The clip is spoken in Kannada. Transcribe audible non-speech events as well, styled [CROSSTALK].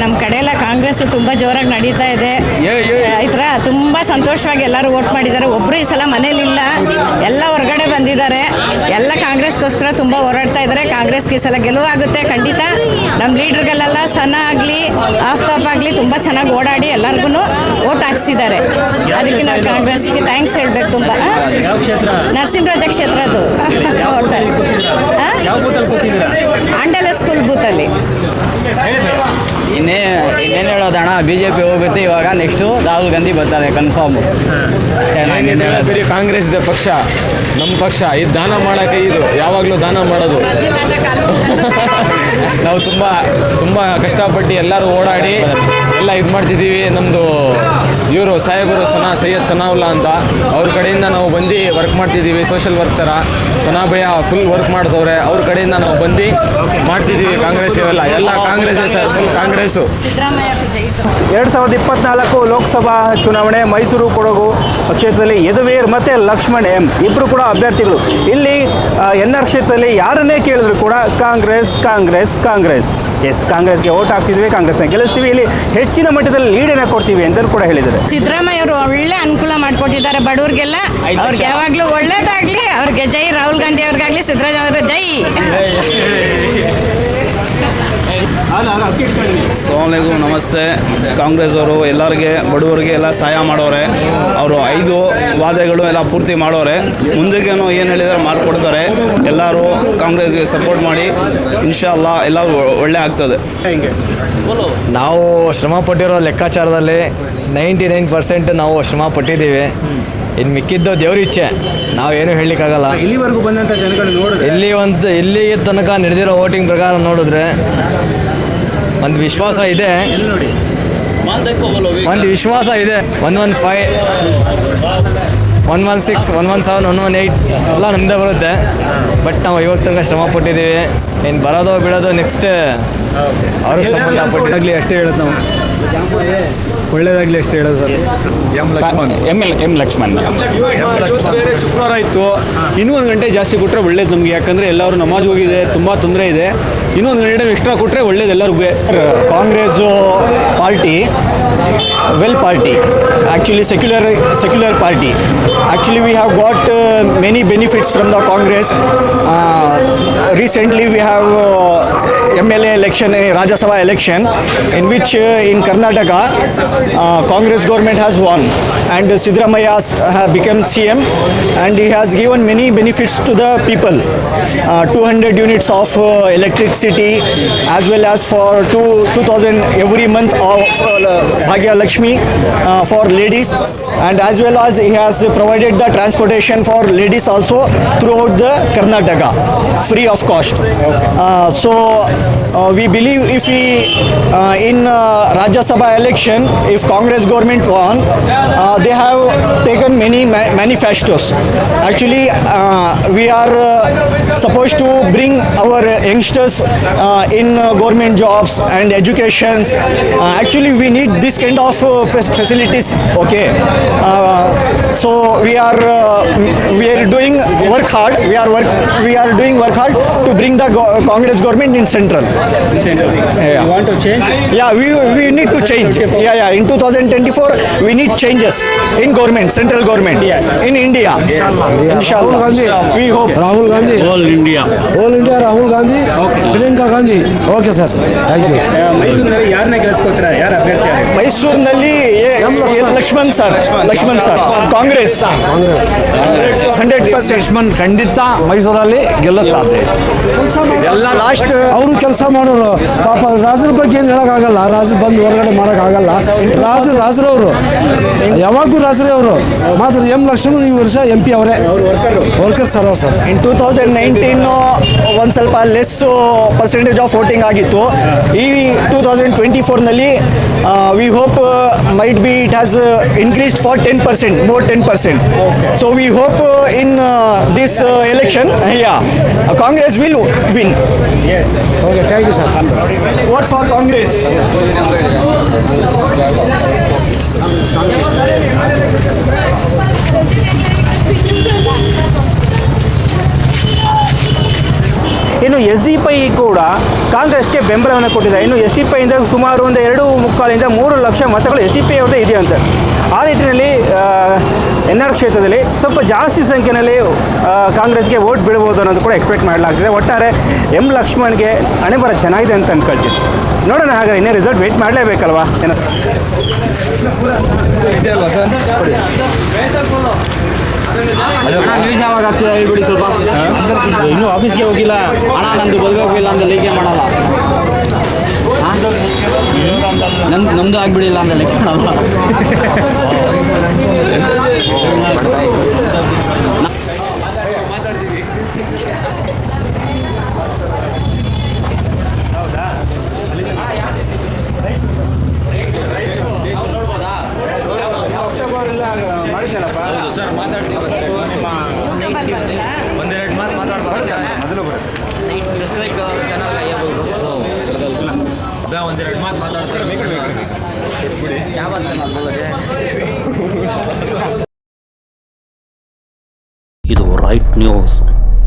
ನಮ್ಮ ಕಡೆ ಎಲ್ಲ ಕಾಂಗ್ರೆಸ್ ತುಂಬಾ ಜೋರಾಗಿ ನಡೀತಾ ಇದೆ. ಸಂತೋಷವಾಗಿ ಎಲ್ಲರೂ ವೋಟ್ ಮಾಡಿದ್ದಾರೆ. ಒಬ್ಬರು ಈ ಸಲ ಮನೇಲಿಲ್ಲ ಎಲ್ಲ ಹೊರಗಡೆ ಬಂದಿದ್ದಾರೆ. ಎಲ್ಲ ಕಾಂಗ್ರೆಸ್ಗೋಸ್ಕರ ತುಂಬ ಹೋರಾಡ್ತಾ ಇದ್ದಾರೆ. ಕಾಂಗ್ರೆಸ್ಗೆ ಈ ಸಲ ಗೆಲುವಾಗುತ್ತೆ. ಖಂಡಿತ ನಮ್ಮ ಲೀಡರ್ಗಳೆಲ್ಲ ಸನ ಆಗಲಿ ಆಫ್ತಾಬ್ ಆಗಲಿ ತುಂಬ ಚೆನ್ನಾಗಿ ಓಡಾಡಿ ಎಲ್ಲರಿಗೂ ವೋಟ್ ಹಾಕ್ಸಿದ್ದಾರೆ. ಅದಕ್ಕೆ ನಾವು ಕಾಂಗ್ರೆಸ್ಗೆ ಥ್ಯಾಂಕ್ಸ್ ಹೇಳಬೇಕು ತುಂಬ. ನರಸಿಂಹರಾಜ ಕ್ಷೇತ್ರದ್ದು ಆಂಡಲ ಸ್ಕೂಲ್ ಬೂತಲ್ಲಿ. ಇನ್ನೇ ಇನ್ನೇನು ಹೇಳೋದಣ್ಣ ಬಿ ಜೆ ಪಿ ಹೋಗುತ್ತೆ ಇವಾಗ ನೆಕ್ಸ್ಟು ರಾಹುಲ್ ಗಾಂಧಿ ಬರ್ತಾರೆ ಕನ್ಫರ್ಮು ಹೇಳೋದು. ಬರೀ ಕಾಂಗ್ರೆಸ್ ಪಕ್ಷ ನಮ್ಮ ಪಕ್ಷ ಇದು ದಾನ ಮಾಡೋಕೆ ಇದು, ಯಾವಾಗಲೂ ದಾನ ಮಾಡೋದು. ನಾವು ತುಂಬ ತುಂಬ ಕಷ್ಟಪಟ್ಟು ಎಲ್ಲರೂ ಓಡಾಡಿ, ಎಲ್ಲ ಇದು ಮಾಡ್ತಿದ್ದೀವಿ ನಮ್ಮದು ಇವರು ಸಾಹೇಬರು ಸನಾ ಸೈಯದ್ ಸನಾವುಲ್ಲಾ ಅಂತ. ಅವ್ರ ಕಡೆಯಿಂದ ನಾವು ಬಂದು ವರ್ಕ್ ಮಾಡ್ತಿದ್ದೀವಿ ಸೋಷಲ್ ವರ್ಕ್ ಥರ ಸನಾ ಭಯ ಫುಲ್ ವರ್ಕ್ ಮಾಡ್ತವ್ರೆ ಅವ್ರ ಕಡೆಯಿಂದ ನಾವು ಬಂದು ಮಾಡ್ತಿದ್ದೀವಿ ಕಾಂಗ್ರೆಸ್ ಇವೆಲ್ಲ. ಎಲ್ಲ ಕಾಂಗ್ರೆಸ್ ಸರ್ ಫುಲ್ ಕಾಂಗ್ರೆಸ್ಸು. ಎರಡು ಸಾವಿರದ ಇಪ್ಪತ್ನಾಲ್ಕು ಲೋಕಸಭಾ ಚುನಾವಣೆ ಮೈಸೂರು ಕೊಡಗು ಕ್ಷೇತ್ರದಲ್ಲಿ ಯದುವೀರ್ ಮತ್ತು ಲಕ್ಷ್ಮಣ್ ಎಂ. ಇಬ್ಬರು ಕೂಡ ಅಭ್ಯರ್ಥಿಗಳು. ಇಲ್ಲಿ ಎನ್ ಆರ್ ಕ್ಷೇತ್ರದಲ್ಲಿ ಯಾರನ್ನೇ ಕೇಳಿದ್ರು ಕೂಡ ಕಾಂಗ್ರೆಸ್ ಕಾಂಗ್ರೆಸ್ ಕಾಂಗ್ರೆಸ್. ಎಸ್ ಕಾಂಗ್ರೆಸ್ಗೆ ಓಟ್ ಹಾಕ್ತಿದ್ವಿ ಕಾಂಗ್ರೆಸ್ನ ಗೆಲ್ಲಿಸ್ತೀವಿ. ಇಲ್ಲಿ ಹೆಚ್ಚಿನ ಮಟ್ಟದಲ್ಲಿ ಲೀಡನ್ನು ಕೊಡ್ತೀವಿ ಅಂತ ಕೂಡ ಹೇಳಿದ್ದಾರೆ. ಸಿದ್ದರಾಮಯ್ಯ ಅವರು ಒಳ್ಳೆ ಅನುಕೂಲ ಮಾಡಿಕೊಟ್ಟಿದ್ದಾರೆ ಬಡವ್ರಿಗೆಲ್ಲ. ಅವ್ರಿಗೆ ಯಾವಾಗಲೂ ಒಳ್ಳೇದಾಗ್ಲಿ ಅವ್ರಿಗೆ ಜೈ ರಾಹುಲ್ ಗಾಂಧಿ ಅವ್ರಿಗಾಗ್ಲಿ ಸಿದ್ದರಾಮಯ್ಯ ಅವರ ಜೈ. ಸೋಲೆಗೂ ನಮಸ್ತೆ. ಕಾಂಗ್ರೆಸ್ ಅವರು ಎಲ್ಲರಿಗೆ ಬಡವರಿಗೆ ಎಲ್ಲ ಸಹಾಯ ಮಾಡೋರೆ. ಅವರು ಐದು ವಾದಗಳು ಎಲ್ಲ ಪೂರ್ತಿ ಮಾಡೋರೆ. ಮುಂದಕ್ಕೇನು ಏನು ಹೇಳಿದರೆ ಮಾಡಿಕೊಡ್ತಾರೆ. ಎಲ್ಲರೂ ಕಾಂಗ್ರೆಸ್ಗೆ ಸಪೋರ್ಟ್ ಮಾಡಿ ಇನ್ಶಾಲ್ಲ ಎಲ್ಲ ಒಳ್ಳೆ ಆಗ್ತದೆ. ನಾವು ಶ್ರಮ ಪಟ್ಟಿರೋ ಲೆಕ್ಕಾಚಾರದಲ್ಲಿ ನೈಂಟಿ ನೈನ್ ಪರ್ಸೆಂಟ್ ನಾವು ಶ್ರಮ ಪಟ್ಟಿದ್ದೀವಿ. ಇನ್ನು ಮಿಕ್ಕಿದ್ದು ದೇವ್ರ ಇಚ್ಛೆ. ನಾವೇನು ಹೇಳಲಿಕ್ಕಾಗಲ್ಲ. ಇಲ್ಲಿವರೆಗೂ ಬಂದಂಥ ಜನಗಳು ನೋಡಿ ಇಲ್ಲಿ ಒಂದು ಇಲ್ಲಿಗೆ ತನಕ ನಡೆದಿರೋ ವೋಟಿಂಗ್ ಪ್ರಕಾರ ನೋಡಿದ್ರೆ ಒಂದು ವಿಶ್ವಾಸ ಇದೆ. ಒಂದು ವಿಶ್ವಾಸ ಇದೆ. One one five one one six one one seven one one eight ಎಲ್ಲ ನಮ್ಮದೇ ಬರುತ್ತೆ. ಬಟ್ ನಾವು ಇವತ್ತು ತನಕ ಶ್ರಮ ಪಟ್ಟಿದ್ದೀವಿ. ಇನ್ನು ಬರೋದು ಬಿಡೋದು ನೆಕ್ಸ್ಟ್ ಅವ್ರಿಗೆ ಸಂಬಂಧಪಟ್ಟಿದ್ದಾಗಲಿ ಅಷ್ಟೇ ಹೇಳೋದು ನಾವು. ಒಳ್ಳೇದಾಗಲಿ ಅಷ್ಟೇ ಹೇಳೋದು sir. M L M Lakshman. ಬೇರೆ ಶುಕ್ರವಾರ ಇತ್ತು. ಇನ್ನೂ ಒಂದು ಗಂಟೆ ಜಾಸ್ತಿ ಕೊಟ್ಟರೆ ಒಳ್ಳೇದು ನಮಗೆ. ಯಾಕಂದರೆ ಎಲ್ಲರೂ ನಮಾಜ್ ಹೋಗಿದೆ ತುಂಬ ತೊಂದರೆ ಇದೆ. ಇನ್ನೂ ಒಂದು ಗಂಟೆ ಎಕ್ಸ್ಟ್ರಾ ಕೊಟ್ಟರೆ ಒಳ್ಳೇದು ಎಲ್ಲರಿಗೂ. Congress party well party actually secular secular party. Actually we have got many benefits from the Congress. Recently we have MLA election, uh, Rajya Sabha election, in which uh, in Karnataka, uh, Congress government has won, and Sidramaya has become CM, and he has given many benefits to the people. Uh, 200 units of uh, electricity, as well as for two 2,000 every month of uh, Bhagya Lakshmi uh, for ladies, and as well as he has provided the transportation for ladies also throughout the Karnataka, free of cost. Uh, so uh, we believe if we uh, in uh, Rajya Sabha election, if Congress government won, uh, they have taken many ma- manifestos. Actually, uh, we are uh, supposed to bring our youngsters uh, in uh, government jobs and educations. Uh, actually, we need this kind of uh, facilities. Okay, uh, so we are uh, we are doing work hard. We are work we are doing work hard to bring the go- Congress government in central. Yeah. Want to change Yeah, we, we need to change. Yeah, yeah. In 2024, we need changes in government, central government, in India. Inshallah. We hope. Rahul Gandhi all India all India Rahul Gandhi Priyanka Gandhi okay sir thank you ಮೈಸೂರಿನಲ್ಲಿ ಯಾರನ್ನ ಗೆಲ್ಸ್ಕೊತೀರಾ ಯಾರು ಅಭ್ಯರ್ಥಿ ಆಗಿ? ಮೈಸೂರಿನಲ್ಲಿ A- A- Lakshman sir Lakshman sir Congress. Hundred percent Lakshman ಖಂಡಿತ ಮೈಸೂರಲ್ಲಿ ಗೆಲ್ಲುತ್ತಾರೆ ಎಲ್ಲ ಲಾಸ್ಟ್ ಅವರು ಕೆಲಸ ಮಾಡೋರು ಪಾಪ ರಾಜರ ಬಗ್ಗೆ ಏನು ಹೇಳೋಕ್ಕಾಗಲ್ಲ ರಾಜರು ಬಂದು ಹೊರಗಡೆ ಮಾಡೋಕ್ಕಾಗಲ್ಲ. ರಾಜರು ರಾಜರವರು ಯಾವಾಗೂ ರಾಜರೇ ಅವರು ಮಾತ್ರ ಎಂ ಲಕ್ಷ್ಮಣ್ ಈ ವರ್ಷ ಎಂ ಪಿ ಅವರೇ. ವರ್ಕರ್ ಸರ್ ಅವ್ರು sir. In two thousand nineteen ಒಂದು ಸ್ವಲ್ಪ ಲೆಸ್ ಪರ್ಸೆಂಟೇಜ್ ಆಫ್ ವೋಟಿಂಗ್ ಆಗಿತ್ತು. ಈ two thousand twenty ಫೋರ್ನಲ್ಲಿ we hope might be it has increased for ten percent more ten percent so we hope in this election yeah Congress will win okay thank you sir what for Congress ಬೆಂಬಲವನ್ನು ಕೊಟ್ಟಿದೆ. ಇನ್ನು ಎಸ್ ಟಿ ಪೈಯಿಂದ ಸುಮಾರು ಒಂದು ಎರಡು ಮುಕ್ಕಾಲಿಂದ ಮೂರು ಲಕ್ಷ ಮತಗಳು ಎಸ್ ಟಿ ಪಿ ಅವ್ರದ್ದೇ ಇದೆಯಂತೆ ಆ ನಿಟ್ಟಿನಲ್ಲಿ ಎನ್ ಆರ್ ಕ್ಷೇತ್ರದಲ್ಲಿ ಸ್ವಲ್ಪ ಜಾಸ್ತಿ ಸಂಖ್ಯೆಯಲ್ಲಿ ಕಾಂಗ್ರೆಸ್ಗೆ ವೋಟ್ ಬೀಳ್ಬೋದು ಅನ್ನೋದು ಕೂಡ ಎಕ್ಸ್ಪೆಕ್ಟ್ ಮಾಡಲಾಗ್ತಿದೆ. ಒಟ್ಟಾರೆ ಎಂ ಲಕ್ಷ್ಮಣ್ಗೆ ಹಣೆ ಬರ ಚೆನ್ನಾಗಿದೆ ಅಂತ ಅನ್ಕೊಳ್ತೀನಿ. ನೋಡೋಣ ಹಾಗಾದ್ರೆ ಇನ್ನೇ ರಿಸಲ್ಟ್ ವೇಟ್ ಮಾಡಲೇಬೇಕಲ್ವಾ? ಏನೋ ನ್ಯೂಸ್ ಯಾವಾಗ ಆಗ್ತದೆ. ಹೇಳ್ಬಿಡಿ ಸ್ವಲ್ಪ. ಇನ್ನೂ ಆಫೀಸ್ಗೆ ಹೋಗಿಲ್ಲ. ಹಣ ನಂದು ಬದಬೇಕು ಇಲ್ಲ ಅಂದ್ರೆ ಲೀಕೆ ಮಾಡಲ್ಲ? ನಮ್ದು ನಮ್ದು ಆಗ್ಬಿಡಿಲ್ಲ ಅಂದ್ರೆ ಲೆಕ್ಕ ಮಾಡಲ್ಲ. [LAUGHS] ಒಂದೆರಡು ಮಾತು ಮಾತಾಡ್ತಾರೆ ಇದು ರೈಟ್ ನ್ಯೂಸ್.